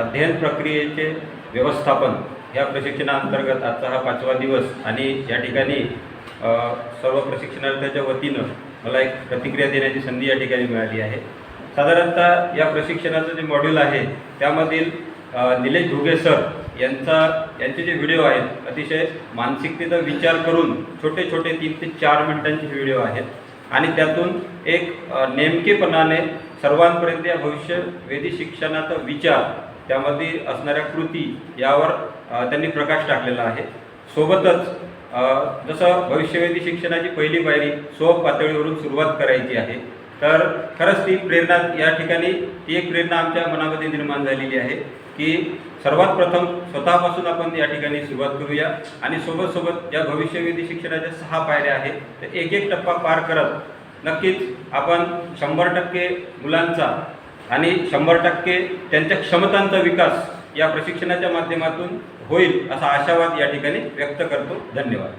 अध्ययन प्रक्रियेचे व्यवस्थापन या प्रशिक्षणाअंतर्गत आजचा हा पाचवा दिवस आणि या ठिकाणी सर्व प्रशिक्षणार्थ्याच्या वतीनं मला एक प्रतिक्रिया देण्याची संधी या ठिकाणी मिळाली आहे. साधारणतः या प्रशिक्षणाचं जे मॉड्यूल आहे त्यामधील निलेश घुगे सर यांचा यांचे जे व्हिडिओ आहेत अतिशय मानसिकतेचा विचार करून छोटे छोटे तीन ते चार मिनिटांचे व्हिडिओ आहेत. आणि त्यातून एक नेमकेपणाने सर्वांपर्यंत या भविष्यवेधी शिक्षणाचा विचार त्यामध्ये असणाऱ्या कृती यावर त्यांनी प्रकाश टाकलेला आहे. सोबतच जसं भविष्यवेधी शिक्षणाची पहिली पायरी सोप पातळीवरून सुरुवात करायची आहे तर खरंच ती प्रेरणा या ठिकाणी ती एक प्रेरणा आमच्या मनामध्ये निर्माण झालेली आहे की सर्वात प्रथम स्वतःपासून आपण या ठिकाणी सुरुवात करूया आणि सोबत सोबत या भविष्यवेधी शिक्षणाच्या सहा पायऱ्या आहेत तर एक एक टप्पा पार करत नक्कीच आपण शंभर टक्के मुलांचा आणि शंभर टक्के त्यांच्या क्षमतांचा विकास या प्रशिक्षणाच्या माध्यमातून होईल असा आशावाद या ठिकाणी व्यक्त करतो. धन्यवाद.